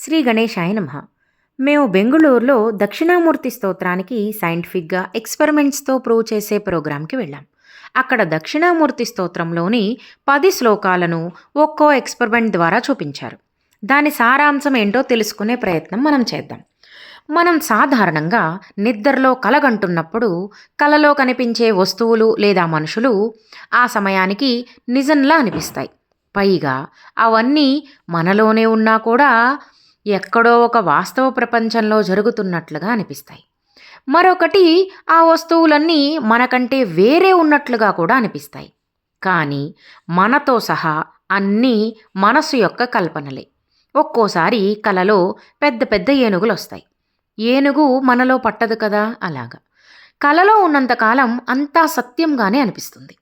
శ్రీ గణేశాయ నమ. మేము బెంగుళూరులో దక్షిణామూర్తి స్తోత్రానికి సైంటిఫిక్గా ఎక్స్పెరిమెంట్స్తో ప్రూవ్ చేసే ప్రోగ్రాంకి వెళ్ళాం. అక్కడ దక్షిణామూర్తి స్తోత్రంలోని పది శ్లోకాలను ఒక్కో ఎక్స్పెరిమెంట్ ద్వారా చూపించారు. దాని సారాంశం ఏంటో తెలుసుకునే ప్రయత్నం మనం చేద్దాం. మనం సాధారణంగా నిద్రలో కలగంటున్నప్పుడు కలలో కనిపించే వస్తువులు లేదా మనుషులు ఆ సమయానికి నిజంలా అనిపిస్తాయి. పైగా అవన్నీ మనలోనే ఉన్నా కూడా ఎక్కడో ఒక వాస్తవ ప్రపంచంలో జరుగుతున్నట్లుగా అనిపిస్తాయి. మరొకటి ఆ వస్తువులన్నీ మనకంటే వేరే ఉన్నట్లుగా కూడా అనిపిస్తాయి. కానీ మనతో సహా అన్నీ మనసు యొక్క కల్పనలే. ఒక్కోసారి కలలో పెద్ద పెద్ద ఏనుగులు వస్తాయి ఏనుగు మనలో పట్టదు కదా? అలాగా. కలలో ఉన్నంతకాలం అంతా సత్యంగానే అనిపిస్తుంది.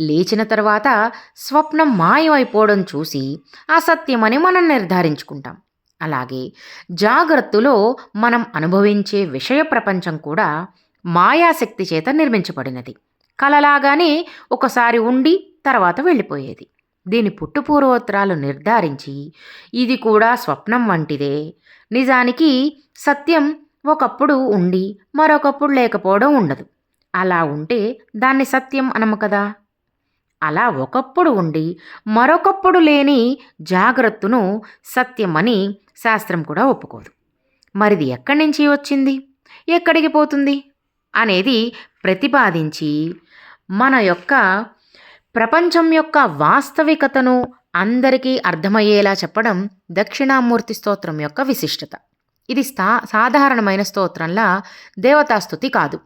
లేచిన తర్వాత స్వప్నం మాయమైపోవడం చూసి అసత్యమని మనం నిర్ధారించుకుంటాం. అలాగే జాగ్రత్తలో మనం అనుభవించే విషయ ప్రపంచం కూడా మాయాశక్తి చేత నిర్మించబడినది. కలలాగానే ఒకసారి ఉండి తర్వాత వెళ్ళిపోయేది. దీని పుట్టుపూర్వోత్తరాలు నిర్ధారించి ఇది కూడా స్వప్నం వంటిదే. నిజానికి సత్యం ఒకప్పుడు ఉండి మరొకప్పుడు లేకపోవడం ఉండదు. అలా ఉంటే దాన్ని సత్యం అనము కదా? అలా ఒకప్పుడు ఉండి మరొకప్పుడు లేని జాగ్రత్తను సత్యమని శాస్త్రం కూడా ఒప్పుకోదు. మరిది ఎక్కడి నుంచి వచ్చింది? ఎక్కడికి పోతుంది? అనేది ప్రతిపాదించి మన యొక్క ప్రపంచం యొక్క వాస్తవికతను అందరికీ అర్థమయ్యేలా చెప్పడం దక్షిణామూర్తి స్తోత్రం యొక్క విశిష్టత. ఇది స్థా సాధారణమైన స్తోత్రంలా దేవతాస్తుతి కాదు.